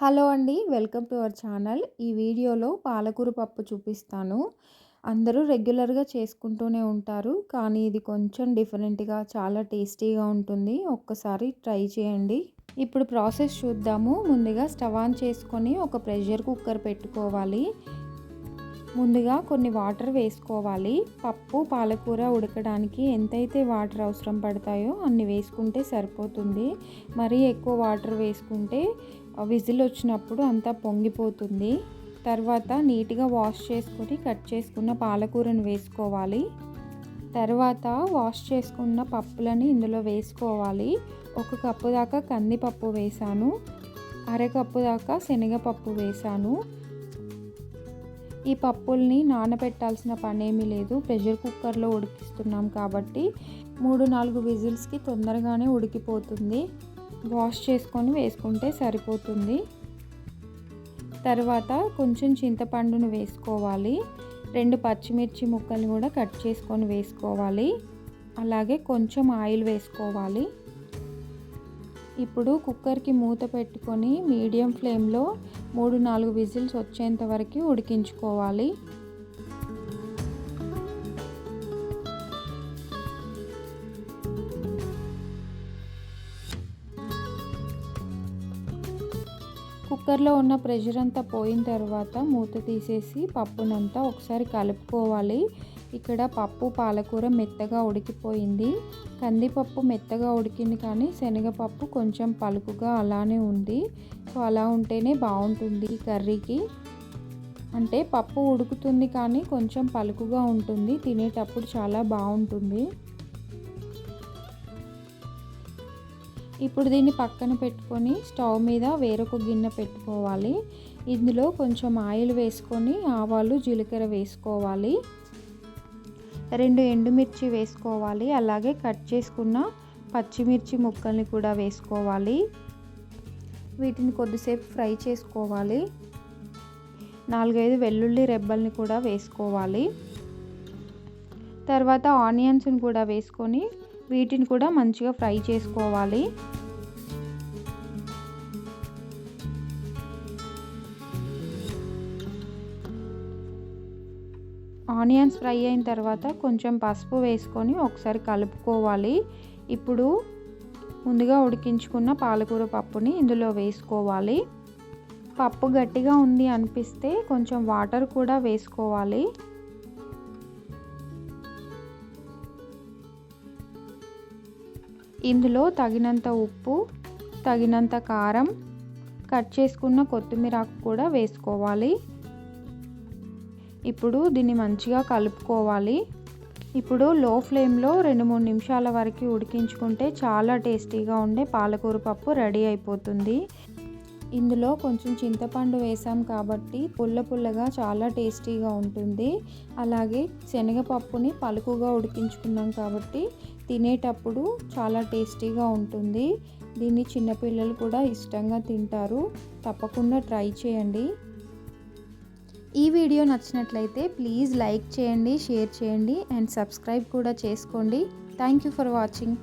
Hello అండి welcome to our channel. ఈ వీడియోలో పాలకూర పప్పు చూపిస్తాను. అందరూ రెగ్యులర్గా చేసుకుంటూనే ఉంటారు కానీ ఇది కొంచెం డిఫరెంట్గా చాలా టేస్టీగా ఉంటుంది. ఒక్కసారి ట్రై చేయండి. ఇప్పుడు ప్రాసెస్ చూద్దాము. ముందుగా స్టవ్ ఆన్ చేసుకొని ఒక ప్రెషర్ కుక్కర్ పెట్టుకోవాలి. ముందుగా కొన్ని వాటర్ వేసుకోవాలి. పప్పు పాలకూర ఉడకడానికి ఎంతైతే వాటర్ అవసరం పడతాయో అన్ని వేసుకుంటే సరిపోతుంది. మరీ ఎక్కువ వాటర్ వేసుకుంటే విజిల్ వచ్చినప్పుడు అంతా పొంగిపోతుంది. తర్వాత నీట్గా వాష్ చేసుకొని కట్ చేసుకున్న పాలకూరను వేసుకోవాలి. తర్వాత వాష్ చేసుకున్న పప్పులని ఇందులో వేసుకోవాలి. ఒక కప్పు దాకా కందిపప్పు వేసాను. అరకప్పు దాకా శనగపప్పు వేసాను. ఈ పప్పుల్ని నానబెట్టాల్సిన పనేమీ లేదు. ప్రెషర్ కుక్కర్లో ఉడికిస్తున్నాం కాబట్టి మూడు నాలుగు విజిల్స్కి తొందరగానే ఉడికిపోతుంది. వాష్ చేసుకొని వేసుకుంటే సరిపోతుంది. తర్వాత కొంచెం చింతపండును వేసుకోవాలి. రెండు పచ్చిమిర్చి ముక్కలు కూడా కట్ చేసుకొని వేసుకోవాలి. అలాగే కొంచెం ఆయిల్ వేసుకోవాలి. ఇప్పుడు కుక్కర్కి మూత పెట్టుకొని మీడియం ఫ్లేమ్లో మూడు నాలుగు విజిల్స్ వచ్చేంత వరకు ఉడికించుకోవాలి. కుక్కర్లో ఉన్న ప్రెషర్ అంతా పోయిన తర్వాత మూత తీసేసి పప్పునంతా ఒకసారి కలుపుకోవాలి. ఇక్కడ పప్పు పాలకూర మెత్తగా ఉడికిపోయింది. కందిపప్పు మెత్తగా ఉడికింది కానీ శనగపప్పు కొంచెం పలుకుగా అలానే ఉంది. సో అలా ఉంటేనే బాగుంటుంది ఈ కర్రీకి. అంటే పప్పు ఉడుకుతుంది కానీ కొంచెం పలుకుగా ఉంటుంది. తినేటప్పుడు చాలా బాగుంటుంది. ఇప్పుడు దీన్ని పక్కన పెట్టుకొని స్టవ్ మీద వేరొక గిన్నె పెట్టుకోవాలి. ఇందులో కొంచెం ఆయిల్ వేసుకొని ఆవాలు జీలకర్ర వేసుకోవాలి. రెండు ఎండుమిర్చి వేసుకోవాలి. అలాగే కట్ చేసుకున్న పచ్చిమిర్చి ముక్కల్ని కూడా వేసుకోవాలి. వీటిని కొద్దిసేపు ఫ్రై చేసుకోవాలి. నాలుగైదు వెల్లుల్లి రెబ్బల్ని కూడా వేసుకోవాలి. తర్వాత ఆనియన్స్ని కూడా వేసుకొని వీటిని కూడా మంచిగా ఫ్రై చేసుకోవాలి. ఆనియన్స్ ఫ్రై అయిన తర్వాత కొంచెం పసుపు వేసుకొని ఒకసారి కలుపుకోవాలి. ఇప్పుడు ముందుగా ఉడికించుకున్న పాలకూర పప్పుని ఇందులో వేసుకోవాలి. పప్పు గట్టిగా ఉంది అనిపిస్తే కొంచెం వాటర్ కూడా వేసుకోవాలి. ఇందులో తగినంత ఉప్పు తగినంత కారం కట్ చేసుకున్న కొత్తిమీర కూడా వేసుకోవాలి. ఇప్పుడు దీన్ని మంచిగా కలుపుకోవాలి. ఇప్పుడు లో ఫ్లేమ్లో రెండు మూడు నిమిషాల వరకు ఉడికించుకుంటే చాలా టేస్టీగా ఉండే పాలకూర పప్పు రెడీ అయిపోతుంది. ఇందులో కొంచెం చింతపండు వేసాం కాబట్టి పుల్ల పుల్లగా చాలా టేస్టీగా ఉంటుంది. అలాగే శనగపప్పుని పలుకుగా ఉడికించుకున్నాం కాబట్టి తినేటప్పుడు చాలా టేస్టీగా ఉంటుంది. దీన్ని చిన్నపిల్లలు కూడా ఇష్టంగా తింటారు. తప్పకుండా ట్రై చేయండి. ఈ వీడియో నచ్చినట్లయితే ప్లీజ్ లైక్ చేయండి షేర్ చేయండి అండ్ సబ్స్క్రైబ్ కూడా చేసుకోండి. Thank you for watching